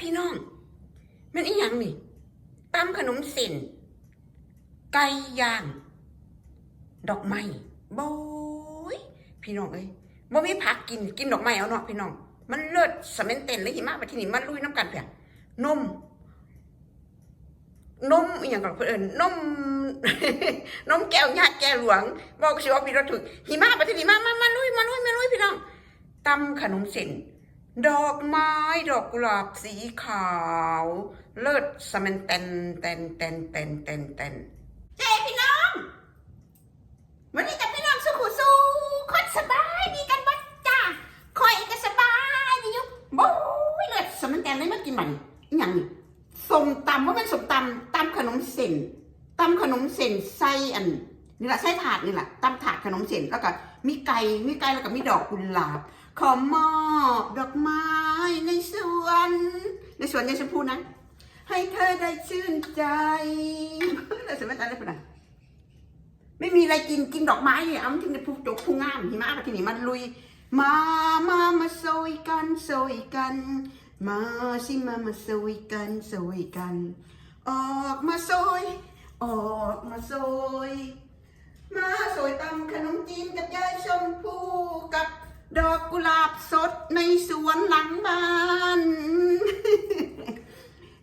พี่น้อง มันอีหยังนี่ตำขนมเส้นไก่ย่าง ดอกไม้โบยพี่น้องเอ้ยบ่มีผักกินกินดอกไม้เอาเนาะพี่น้อง มันเลิศสะเม็นเต้นเลยหิมะไปที่นี่มันลุยน้ำกันเพียนมนมอย่างกับเพื่อนนมนมแก้วญาติแก้วหลวงบอกสิว่าพี่รถถึกหิมะไปที่นี่มามามาลุยมาลุยมาลุยพี่น้องตำขนมเส้น ดอกไม้ดอกกุหลาบสีขาว เลิศสะเม็นเต้นเต้นเต้นเต้นเต้นเต้นเจ้พี่น้องวันนี้จะพี่น้องสุขุสุคนสบายดีกันบ้จ้าคอยก็สบายดีอยู่บู๊ยเลิศสมันแกนเลยมากินมันอหย่างนี้ส้มตำว่าเป็นส้มตำตำขนมเส้นตำขนมเส้นไส้อันนี่แหละไส้ถาดนี่แหละตำถาดขนมเส้นแล้วก็มีไก่มีไก่แล้วก็มีดอกกุหลาบ ขอมอบดอกไม้ในสวน ในสวนยายชมพูนั้นให้เธอได้ชื่นใจแต่สมัยตอนนี้ป็นไงไม่มีอะไรกินกินดอกไม้เนี่ยเอามันถึงจะพูจกพูงามหิมะมาที่นี่มันลุย มามามาโซยกันโซยกัน มาสิมามาโซยกันโซยกัน ออกมาโซยออกมาโซยมาโซยตำขนมจีนกับยายชมพูกับ ดอกกุหลาบสดในสวนหลังบ้าน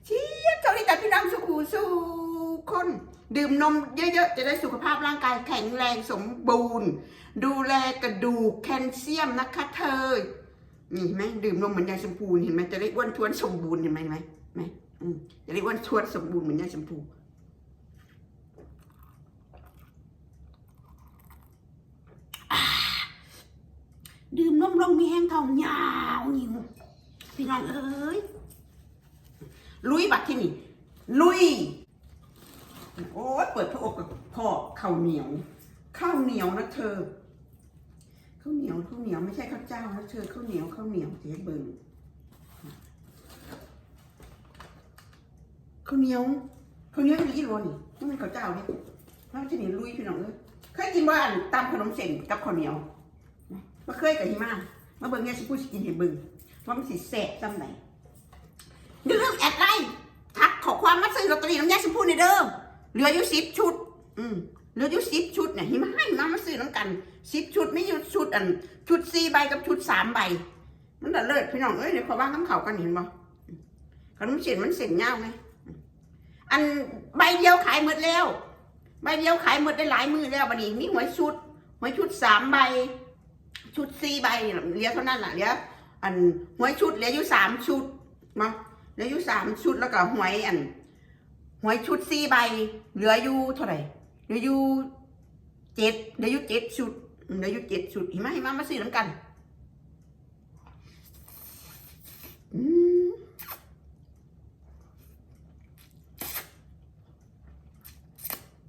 เชียร์เท่านี้แต่พี่น้องสุขูสุคน ดื่มนมเยอะๆ จะได้สุขภาพร่างกายแข็งแรงสมบูรณ์ ดูแลกระดูกแคลเซียมนะคะเธอ นี่เห็นไหมดื่มนมเหมือนยายชมพูเห็นไหมจะได้อ้วนท้วนสมบูรณ์เห็นไหมไหมไหมอืมจะได้อ้วนท้วนสมบูรณ์เหมือนยายชมพู ดื่มนมลงมีแห้งทองยาวหิวพี่น้องเอ้ยลุยบัดที่นี่ ลุย โอ้ยเปิดพระอกกับพ่อข้าวเหนียวข้าวเหนียวนะเธอข้าวเหนียวข้าวเหนียวไม่ใช่ข้าวเจ้านะเธอข้าวเหนียวข้าวเหนียวเจ๊เบิ่งข้าวเหนียวข้าวเหนียวมีอีโรนี่นี่มันข้าวเจ้าเนี่ยแล้วที่นี่ลุยพี่น้องเอ้ยเคยกินว่าอันตำขนมเส้นกับข้าวเหนียว มาเคยกับฮิมามาเบิ่งเนี่ยสิพูดสิกินให้เบิ่งว่ามันสิแซ่บจำไหนอย่าลืมแอดไลน์ทักขอความมาซื้อลอตเตอรี่น้ำยาชมพูในเด้อเหลืออยู่สิบชุด อืมเหลืออยู่สิบชุดเนี่ยหิมะให้มามาซื้อน้ำกันสิบชุดไม่อยู่ชุดอันชุดสี่ใบกับชุดสามใบ มันแต่เลิศพี่น้องเอ้ยเดี๋ยวขอว่างน้ำเขากันเห็นบ่ขนมเสียนมันเสียนเงาไงอันใบเดียวขายหมดแล้ว ใบเดียวขายหมดได้หลายมือแล้วบัดนี้มีหวยชุดหวยชุดสามใบ ชุดสี่ใบเหลือเท่านั้นแหละเหลืออันหวยชุดเหลืออยู่สามชุดมาเหลืออยู่สามชุดแล้วก็หวยอันหวยชุดสี่ใบ เหลืออยู่เท่าไหร่เหลืออยู่เจ็ดเหลืออยู่เจ็ดชุดเหลืออยู่เจ็ดชุดเห็นไหมเห็นไหมมาซื้อน้ำกันอืม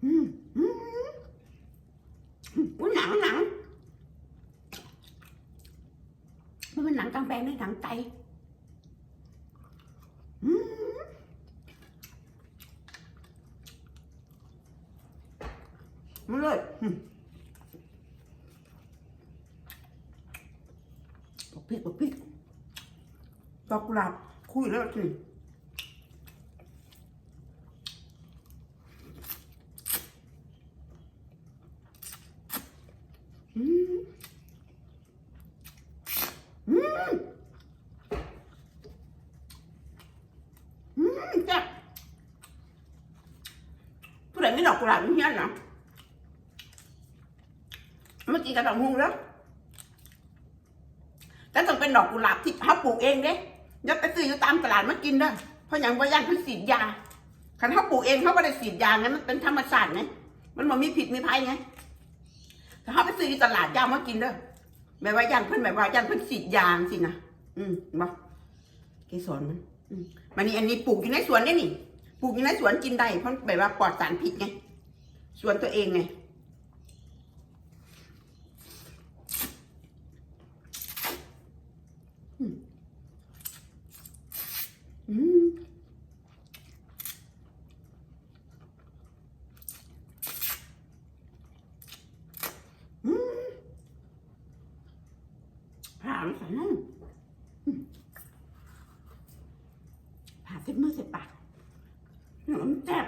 อืมอืมอุ้ยหนังหนังมันเป็นหนังกลาง แปลงในหนังไก่อืมมันเลยบอกพริกบอกพริกดอกหลาบคุยแล้วสิอืมอืมอืมแซ่บ ผู้ใดไม่ดอกกุหลาบนี่เฮี้ยนเหรอเมื่อกี้กระดองหุงแล้วแต่ต้องเป็นดอกกุหลาบที่เขาปลูกเองเด้อย่าไปซื้ออยู่ตามตลาดมากินเด้อเพราะอย่างว่าย่านเพิ่นสีดยาคันเขาปลูกเองเขาไม่ได้สีดยาไงมันเป็นธรรมชาติไงมันบ่มีผิดมีภัยไงถ้าเขาไปซื้ออยู่ตลาดย่ามากินเด้อแบบว่าย่านเพิ่นแบบว่าย่านเพิ่นสีดยาสินะอืมบ่เกสรมันอืมมันนี่อันนี้ปลูกอยู่ในสวนนี่นี่ ปลูกอยู่ในสวนกินได้เพราะแบบว่าปลอดสารพิษไง สวนตัวเองไง อืมอืมผ่านสันนั่นอืม ผ่าเส้นมือเสร็จปากหนูมันแซ่บ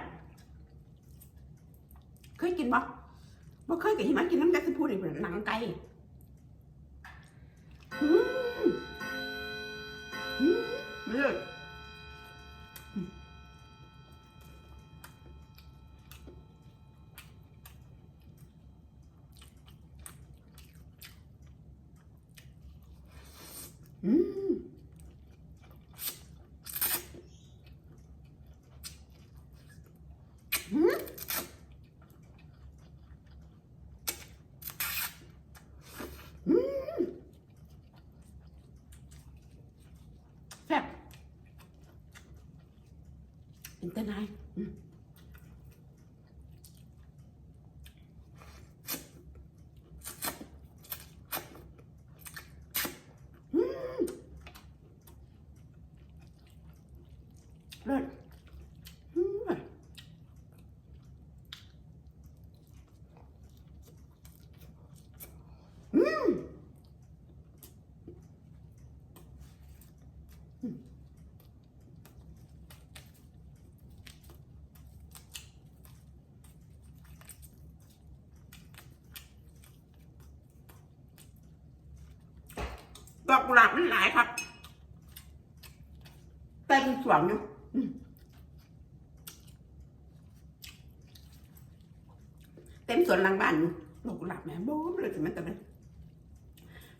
เคย กินบ่บ่เคยกับหิมะกินน้ำแกงสพูดอีกหนังไก่อือืมเลิศอืม อืมอืมแซ่บเป็นตะไนายอืมอืมเลิศอืม อืม ดอกกุหลาบมันหลายครับเต็มสวนอยู่มเต็มสวนหลังบ้านอยู่ดอกกุหลาบแม่บ้มเลยสิมันแต่เป็น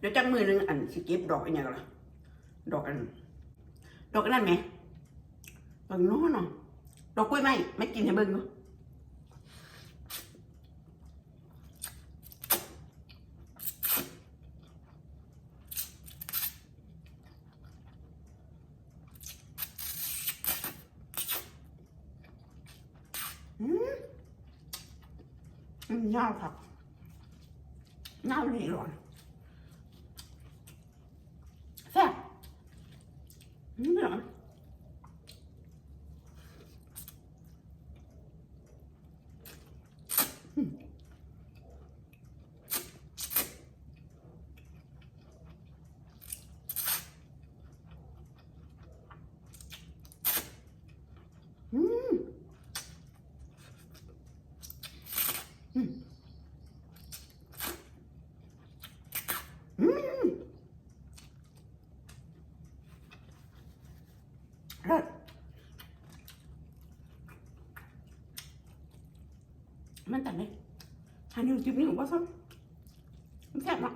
เดี๋ยวจังมือหนึงอันสิเก็บดอกอันยังล่ะดอกอัน ดอกนั่นไหมดอกน้นเนาะดอกกล้วยไหมไม่กินให้เบิ่งเนาะอืมอืมยวครับยาวนี่หรอน แซ่บ อืมเหรอ หันอยู่คลิปนี่ผมว่าชอบแซ่บเนาะ